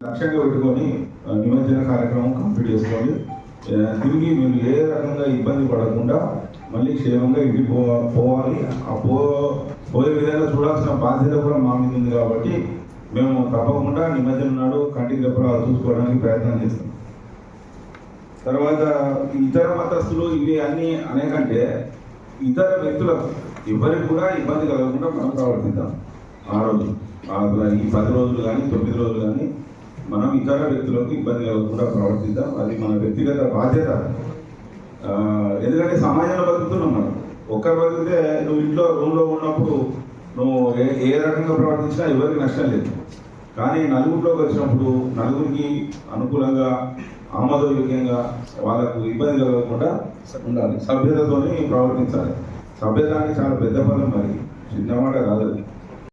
లక్ష్యంగా పెట్టుకొని నిమజ్జన కార్యక్రమం కంప్లీట్ చేసుకోండి తిరిగి మీరు ఏ రకంగా ఇబ్బంది పడకుండా మళ్ళీ క్షేమంగా ఇంటికి పో పోవాలి. ఆ పో పోయే విధంగా చూడాల్సిన బాధ్యత కూడా మా మీద ఉంది కాబట్టి మేము తప్పకుండా నిమజ్జనం నాడు కంటికి రెప్పలా చూసుకోవడానికి ప్రయత్నం చేస్తాం. తర్వాత ఇతర మతస్థులు ఇవి అన్ని అనేకంటే ఇతర వ్యక్తులకు ఎవరికి కూడా ఇబ్బంది కలగకుండా మనం ప్రవర్తిద్దాం. ఆ రోజు ఈ పది రోజులు కానీ తొమ్మిది రోజులు కానీ మనం ఇతర వ్యక్తులకు ఇబ్బంది కలగకుండా ప్రవర్తిద్దాం. అది మన వ్యక్తిగత బాధ్యత. ఎందుకంటే సమాజంలో బతుకుతున్నాం మనం. ఒక్కరు బతికితే నువ్వు ఇంట్లో రూమ్లో ఉన్నప్పుడు నువ్వు ఏ ఏ రకంగా ప్రవర్తించినా ఎవరికి నష్టం లేదు. కానీ నలుగురిలోకి వచ్చినప్పుడు నలుగురికి అనుకూలంగా ఆమోదయోగ్యంగా వాళ్ళకు ఇబ్బంది కలగకుండా ఉండాలి. సభ్యతతోని ప్రవర్తించాలి. సభ్యత అనేది చాలా పెద్ద పదం మరి. చిన్న మాట కాదు